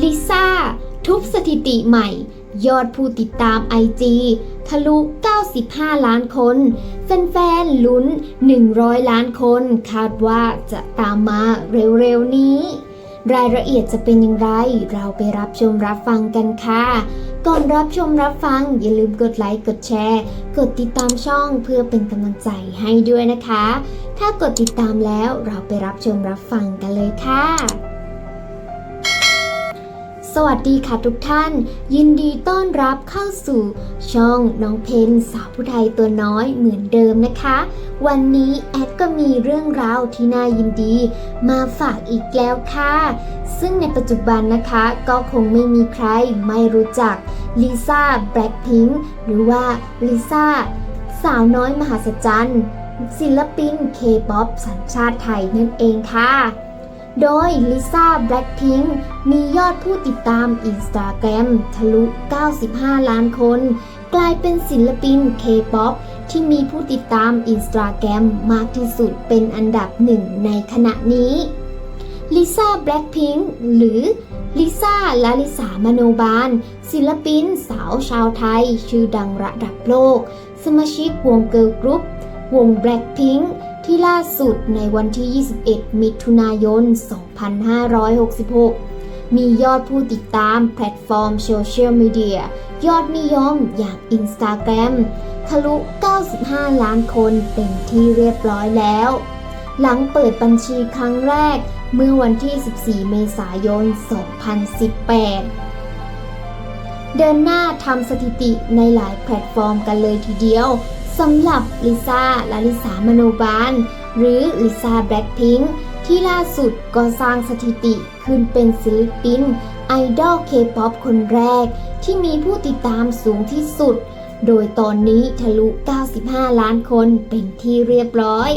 ลิซ่า ทุบสถิติใหม่ ยอดผู้ติดตาม IG ทะลุ 95 ล้านคน แฟนๆ ลุ้น 100 ล้านคน คาดว่าจะตามมาเร็วๆ นี้ รายละเอียดจะเป็นอย่างไร เราไปรับชมรับฟังกันค่ะ ก่อนรับชมรับฟัง อย่าลืมกดไลค์ กดแชร์ กดติดตามช่องเพื่อเป็นกำลังใจให้ด้วยนะคะ ถ้ากดติดตามแล้วเราไปรับชมรับฟังกันเลยค่ะ สวัสดีค่ะทุกท่าน ยินดีต้อนรับเข้าสู่ ช่องน้องเพนสาวผู้ไทยตัวน้อยเหมือนเดิมนะคะ วันนี้แอดก็มีเรื่องราวที่น่ายินดี มาฝากอีกแล้วค่ะ ซึ่งในปัจจุบันนะคะก็คงไม่มีใครไม่รู้จักลิซ่าแบล็คพิงค์หรือว่าลิซ่าสาวน้อยมหัศจรรย์ศิลปินเคป๊อปสัญชาติไทยนั่นเองค่ะ โดยลิซ่าแบล็คพิงค์มียอดผู้ติดตามอินสตาแกรมทะลุ 95 ล้านคน กลายเป็นศิลปินเคป๊อปที่มีผู้ติดตามอินสตาแกรมมากที่สุดเป็นอันดับหนึ่งในขณะนี้ลิซ่าแบล็คพิงค์หรือลิซ่าแลาลิสามโนบาล ศิลปินสาวชาวไทย ชื่อดังระดับโลก สมาชิกวงเกิร์ลกรุ๊ปวง Blackpink ที่ล่าสุดในวันที่ 21 มิถุนายน 2566 มียอดผู้ติดตามแพลตฟอร์มโซเชียลมีเดียยอดนิยมอย่าง Instagram ทะลุ 95 ล้านคนเป็นที่เรียบร้อยแล้ว หลังเปิดบัญชีครั้งแรกเมื่อวันที่ 14 เมษายน 2018 เดินหน้าทำสถิติในหลายแพลตฟอร์มกันเลยทีเดียว สำหรับลิซ่าแลาลิสามโนบาล หรือลิซ่าแบล็คพิงค์ที่ล่าสุดก็สร้างสถิติขึ้นเป็นศิลปินไอดอลเคป๊อปคนแรก ที่มีผู้ติดตามสูงที่สุด โดยตอนนี้ทะลุ 95 ล้านคนเป็นที่เรียบร้อย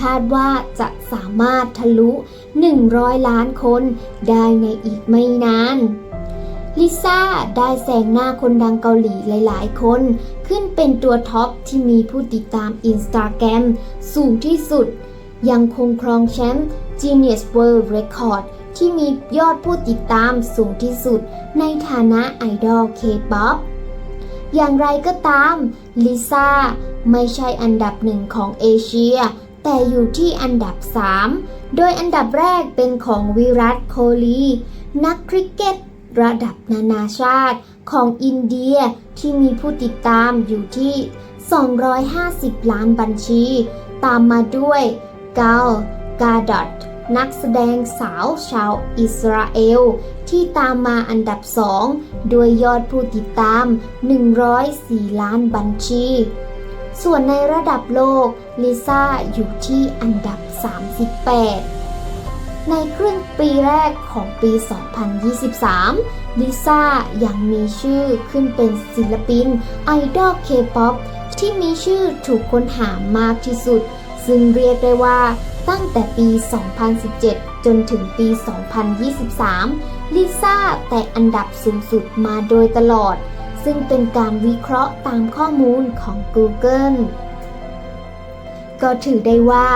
คาดว่าจะสามารถทะลุ 100 ล้านคนได้ในอีกไม่นาน ลิซ่าได้แซงหน้าคนดังเกาหลีหลาย ๆ คน ขึ้นเป็นตัวท็อปที่มีผู้ติดตามอินสตาแกรมสูงที่สุด ยังคงครองแชมป์ Genius World Record ที่มียอดผู้ติดตามสูงที่สุด ในฐานะไอดอลเคป๊อปอย่างไรก็ตามลิซ่าไม่ใช่อันดับหนึ่งของเอเชีย แต่อยู่ที่อันดับ 3 โดยอันดับแรกเป็นของวิรัตโคลี นักคริกเก็ต ระดับนานาชาติของอินเดียที่มีผู้ติดตามอยู่ที่ 250 ล้านบัญชี ตามมาด้วยกาลกาดอตนักแสดงสาวชาวอิสราเอล ที่ตามมาอันดับ2ด้วยยอดผู้ติดตาม 104 ล้านบัญชี ส่วนในระดับโลก ลิซ่าอยู่ที่อันดับ 38 ในครึ่งปีแรกของปี 2023 ลิซ่ายังมีชื่อขึ้นเป็นศิลปินไอดอลเคป๊อปที่มีชื่อถูกค้นหามากที่สุด ซึ่งเรียกได้ว่าตั้งแต่ปี 2017 จนถึงปี 2023 ลิซ่าแต่อันดับสูงสุดมาโดยตลอด ซึ่งเป็นการวิเคราะห์ตามข้อมูลของ Google ก็ถือได้ว่า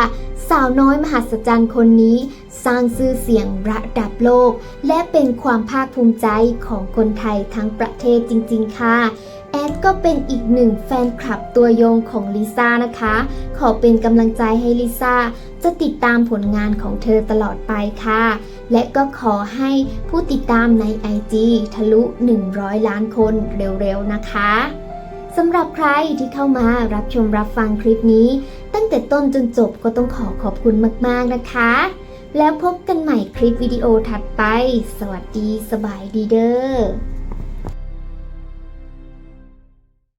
สาวน้อยมหัศจรรย์คนนี้ สร้างชื่อเสียงระดับโลก และเป็นความภาคภูมิใจของคนไทยทั้งประเทศจริง ๆ ค่ะ แอดก็เป็นอีกหนึ่งแฟนคลับตัวยงของลิซ่านะคะ ขอเป็นกำลังใจให้ลิซ่าจะติดตามผลงานของเธอตลอดไปค่ะ และก็ขอให้ผู้ติดตามใน IG ทะลุ 100 ล้านคนเร็วๆนะคะ สำหรับใครที่เข้ามารับชมรับฟังคลิปนี้ ตั้งแต่ต้นจนจบก็ต้องขอขอบคุณมากๆนะคะ แล้วพบกันใหม่คลิปวิดีโอถัดไป สวัสดีสบายดีเด้อ